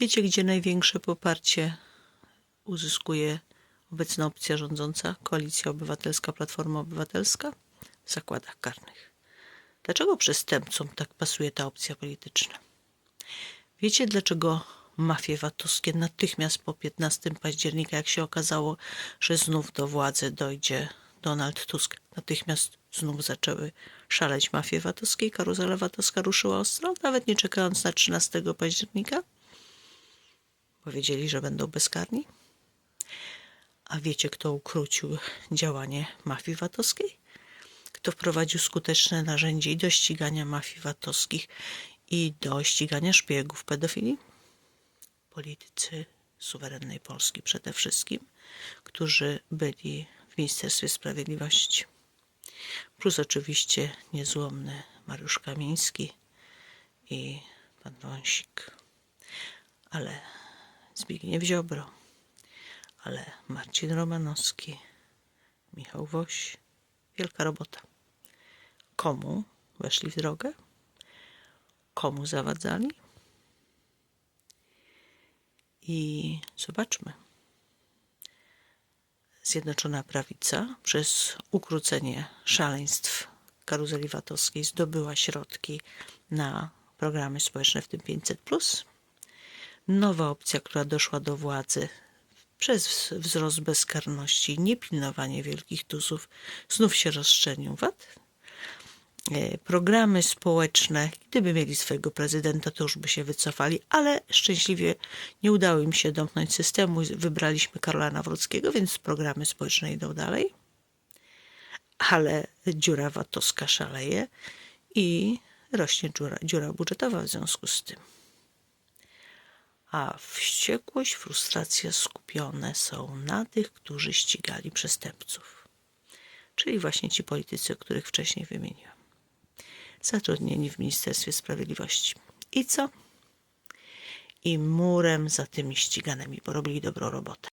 Wiecie, gdzie największe poparcie uzyskuje obecna opcja rządząca, Koalicja Obywatelska, Platforma Obywatelska? W zakładach karnych. Dlaczego przestępcom tak pasuje ta opcja polityczna? Wiecie, dlaczego mafie VAT-owskie natychmiast po 15 października, jak się okazało, że znów do władzy dojdzie Donald Tusk, natychmiast znów zaczęły szaleć mafie VAT-owskie i karuzela VAT-owska ruszyła ostro, nawet nie czekając na 13 października? Powiedzieli, że będą bezkarni? A wiecie, kto ukrócił działanie mafii VAT-owskiej? Kto wprowadził skuteczne narzędzie i do ścigania mafii VAT-owskich i do ścigania szpiegów pedofili? Politycy suwerennej Polski przede wszystkim, którzy byli w Ministerstwie Sprawiedliwości. Plus oczywiście niezłomny Mariusz Kamiński i pan Wąsik. Ale Zbigniew Ziobro, ale Marcin Romanowski, Michał Woś. Wielka robota. Komu weszli w drogę? Komu zawadzali? I zobaczmy. Zjednoczona Prawica przez ukrócenie szaleństw karuzeli VAT-owskiej zdobyła środki na programy społeczne, w tym 500+. Nowa opcja, która doszła do władzy przez wzrost bezkarności, niepilnowanie wielkich tuzów, znów się rozszczelnił VAT. E, Programy społeczne, gdyby mieli swojego prezydenta, to już by się wycofali, ale szczęśliwie nie udało im się domknąć systemu. Wybraliśmy Karola Nawrockiego, więc programy społeczne idą dalej. Ale dziura VAT-owska szaleje i rośnie dziura, dziura budżetowa w związku z tym a wściekłość, frustracja skupione są na tych, którzy ścigali przestępców. Czyli właśnie ci politycy, o których wcześniej wymieniłam. Zatrudnieni w Ministerstwie Sprawiedliwości. I co? I murem za tymi ściganymi, bo robili dobrą robotę.